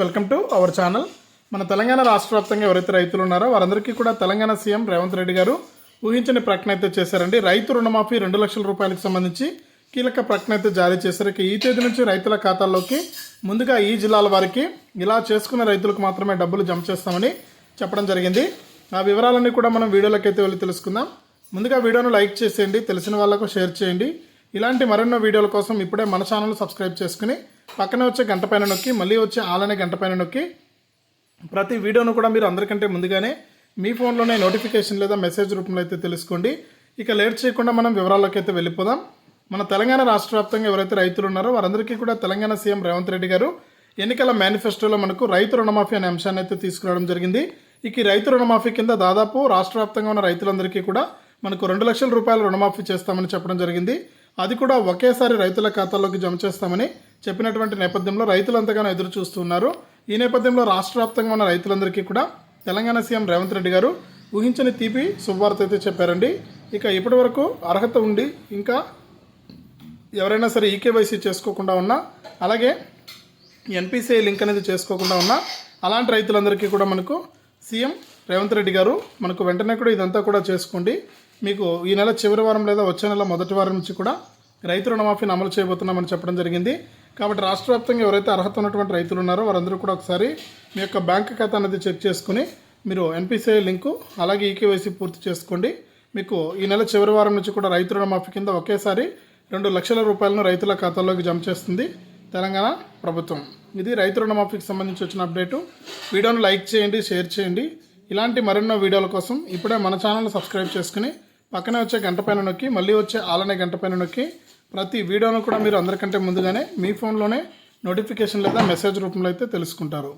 Welcome to our channel. మన తెలంగాణ రాష్ట్ర వ్యాప్తంగా ఎవరైతే రైతులు ఉన్నారో వారందరికీ కూడా తెలంగాణ సీఎం రేవంత్ రెడ్డి గారు ఊహించని ప్రకటన అయితే చేశారండి. రైతు రుణమాఫీ రెండు లక్షల రూపాయలకు సంబంధించి కీలక ప్రకటన అయితే జారీ చేశారు. ఇక ఈ తేదీ నుంచి రైతుల ఖాతాల్లోకి ముందుగా ఈ జిల్లాల వారికి ఇలా చేసుకున్న రైతులకు మాత్రమే డబ్బులు జమ చేస్తామని చెప్పడం జరిగింది. ఆ వివరాలన్నీ కూడా మనం వీడియోలోకి అయితే వెళ్ళి తెలుసుకుందాం. ముందుగా వీడియోను లైక్ చేసేయండి తెలిసిన వాళ్ళకు షేర్ చేయండి. ఇలాంటి మరెన్నో వీడియోల కోసం ఇప్పుడే మన ఛానల్ సబ్స్క్రైబ్ చేసుకుని పక్కనే వచ్చే గంట పైన నొక్కి మళ్ళీ వచ్చే ఆలనే గంట పైన నొక్కి ప్రతి వీడియోను కూడా మీరు అందరికంటే ముందుగానే మీ ఫోన్లోనే నోటిఫికేషన్ లేదా మెసేజ్ రూపంలో అయితే తెలుసుకోండి. ఇక లేట్ చేయకుండా మనం వివరాల్లోకి అయితే వెళ్ళిపోదాం. మన తెలంగాణ రాష్ట్ర వ్యాప్తంగా ఎవరైతే రైతులు ఉన్నారో వారందరికీ కూడా తెలంగాణ సీఎం రేవంత్ రెడ్డి గారు ఎన్నికల మేనిఫెస్టోలో మనకు రైతు రుణమాఫీ అనే అంశాన్ని అయితే తీసుకురావడం జరిగింది. ఇక ఈ రైతు రుణమాఫీ కింద దాదాపు రాష్ట్ర వ్యాప్తంగా ఉన్న రైతులందరికీ కూడా మనకు రెండు లక్షల రూపాయల రుణమాఫీ చేస్తామని చెప్పడం జరిగింది. అది కూడా ఒకేసారి రైతుల ఖాతాలోకి జమ చేస్తామని చెప్పినటువంటి నేపథ్యంలో రైతులు అంతగానో ఎదురు చూస్తున్నారు. ఈ నేపథ్యంలో రాష్ట్ర వ్యాప్తంగా ఉన్న రైతులందరికీ కూడా తెలంగాణ సీఎం రేవంత్ రెడ్డి గారు ఊహించని తీపి శుభవార్త అయితే చెప్పారండి. ఇక ఇప్పటి వరకు అర్హత ఉండి ఇంకా ఎవరైనా సరే ఈకేవైసీ చేసుకోకుండా ఉన్నా అలాగే ఎన్పిసిఐ లింక్ అనేది చేసుకోకుండా ఉన్నా అలాంటి రైతులందరికీ కూడా మనకు సీఎం రేవంత్ రెడ్డి గారు మనకు వెంటనే కూడా ఇదంతా కూడా చేసుకోండి. మీకు ఈ నెల చివరి వారం లేదా వచ్చే నెల మొదటి వారం నుంచి కూడా రైతు రుణమాఫీని అమలు చేయబోతున్నామని చెప్పడం జరిగింది. కాబట్టి రాష్ట్ర వ్యాప్తంగా ఎవరైతే అర్హత ఉన్నటువంటి రైతులు ఉన్నారో వారందరూ కూడా ఒకసారి మీ యొక్క బ్యాంక్ ఖాతా అనేది చెక్ చేసుకుని మీరు ఎన్పిసిఐ లింకు అలాగే ఈకేవైసీ పూర్తి చేసుకోండి. మీకు ఈ నెల చివరి వారం నుంచి కూడా రైతు రుణమాఫీ కింద ఒకేసారి రెండు లక్షల రూపాయలను రైతుల ఖాతాలోకి జమ చేస్తుంది తెలంగాణ ప్రభుత్వం. ఇది రైతు రుణమాఫీకి సంబంధించి వచ్చిన అప్డేటు. వీడియోను లైక్ చేయండి షేర్ చేయండి. ఇలాంటి మరెన్నో వీడియోల కోసం ఇప్పుడే మన ఛానల్ని సబ్స్క్రైబ్ చేసుకుని పక్కనే వచ్చే గంట పైన నొక్కి మళ్ళీ వచ్చే ఆలనే గంట పైన నొక్కి ప్రతి వీడియోను కూడా మీరు అందరికంటే ముందుగానే మీ ఫోన్లోనే నోటిఫికేషన్ లేదా మెసేజ్ రూపంలో అయితే తెలుసుకుంటారు.